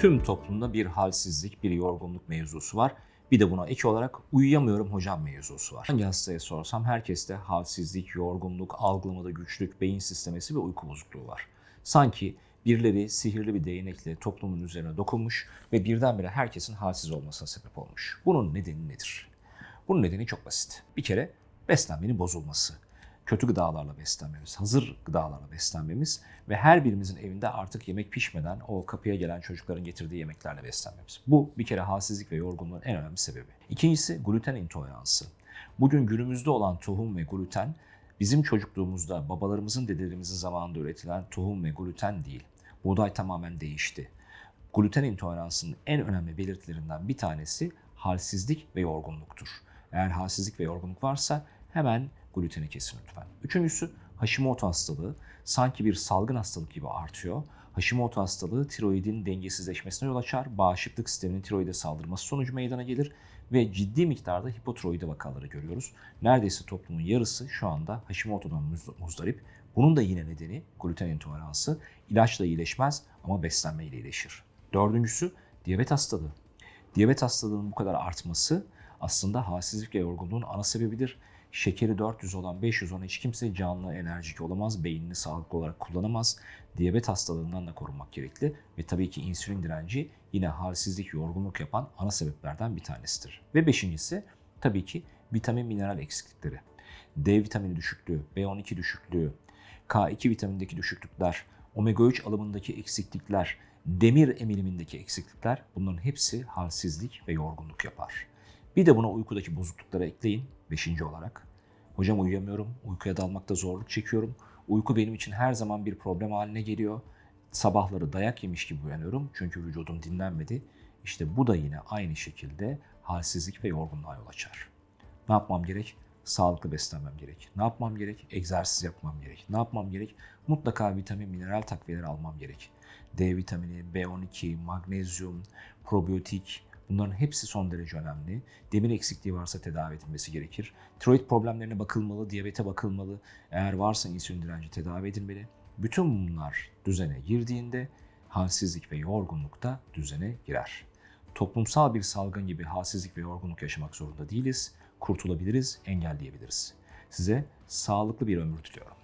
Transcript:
Tüm toplumda bir halsizlik, bir yorgunluk mevzusu var. Bir de buna ek olarak uyuyamıyorum hocam mevzusu var. Hangi hastaya sorsam herkeste halsizlik, yorgunluk, algılamada güçlük, beyin sistemesi ve uyku bozukluğu var. Sanki birileri sihirli bir değnekle toplumun üzerine dokunmuş ve birdenbire herkesin halsiz olmasına sebep olmuş. Bunun nedeni nedir? Bunun nedeni çok basit. Bir kere beslenmenin bozulması. Kötü gıdalarla beslenmemiz, hazır gıdalarla beslenmemiz ve her birimizin evinde artık yemek pişmeden o kapıya gelen çocukların getirdiği yemeklerle beslenmemiz. Bu bir kere halsizlik ve yorgunluğun en önemli sebebi. İkincisi gluten intoleransı. Bugün günümüzde olan tohum ve gluten bizim çocukluğumuzda babalarımızın dedelerimizin zamanında üretilen tohum ve gluten değil. Buğday tamamen değişti. Gluten intoleransının en önemli belirtilerinden bir tanesi halsizlik ve yorgunluktur. Eğer halsizlik ve yorgunluk varsa hemen gluteni kesin lütfen. Üçüncüsü Hashimoto hastalığı. Sanki bir salgın hastalık gibi artıyor. Hashimoto hastalığı tiroidin dengesizleşmesine yol açar. Bağışıklık sisteminin tiroide saldırması sonucu meydana gelir ve ciddi miktarda hipotiroidi vakaları görüyoruz. Neredeyse toplumun yarısı şu anda Hashimoto'dan muz- muzdarip. Bunun da yine nedeni gluten intoleransı. İlaçla iyileşmez ama beslenme ile iyileşir. Dördüncüsü diyabet hastalığı. Diyabet hastalığının bu kadar artması aslında halsizlik ve yorgunluğun ana sebebidir. Şekeri 400 olan 500 olan hiç kimse canlı enerjik olamaz, beynini sağlıklı olarak kullanamaz. Diyabet hastalığından da korunmak gerekli ve tabii ki insülin direnci yine halsizlik, yorgunluk yapan ana sebeplerden bir tanesidir. Ve beşincisi tabii ki vitamin mineral eksiklikleri. D vitamini düşüklüğü, B12 düşüklüğü, K2 vitamindeki düşüklükler, omega 3 alımındaki eksiklikler, demir emilimindeki eksiklikler bunların hepsi halsizlik ve yorgunluk yapar. Bir de buna uykudaki bozuklukları ekleyin. Beşinci olarak. Hocam uyuyamıyorum, uykuya dalmakta zorluk çekiyorum. Uyku benim için her zaman bir problem haline geliyor. Sabahları dayak yemiş gibi uyanıyorum çünkü vücudum dinlenmedi. İşte bu da yine aynı şekilde halsizlik ve yorgunluğa yol açar. Ne yapmam gerek? Sağlıklı beslenmem gerek. Ne yapmam gerek? Egzersiz yapmam gerek. Ne yapmam gerek? Mutlaka vitamin, mineral takviyeleri almam gerek. D vitamini, B12, magnezyum, probiyotik, Bunların hepsi son derece önemli. Demir eksikliği varsa tedavi edilmesi gerekir. Tiroid problemlerine bakılmalı, diyabete bakılmalı. Eğer varsa insülin direnci tedavi edilmeli. Bütün bunlar düzene girdiğinde halsizlik ve yorgunluk da düzene girer. Toplumsal bir salgın gibi halsizlik ve yorgunluk yaşamak zorunda değiliz. Kurtulabiliriz, engelleyebiliriz. Size sağlıklı bir ömür diliyorum.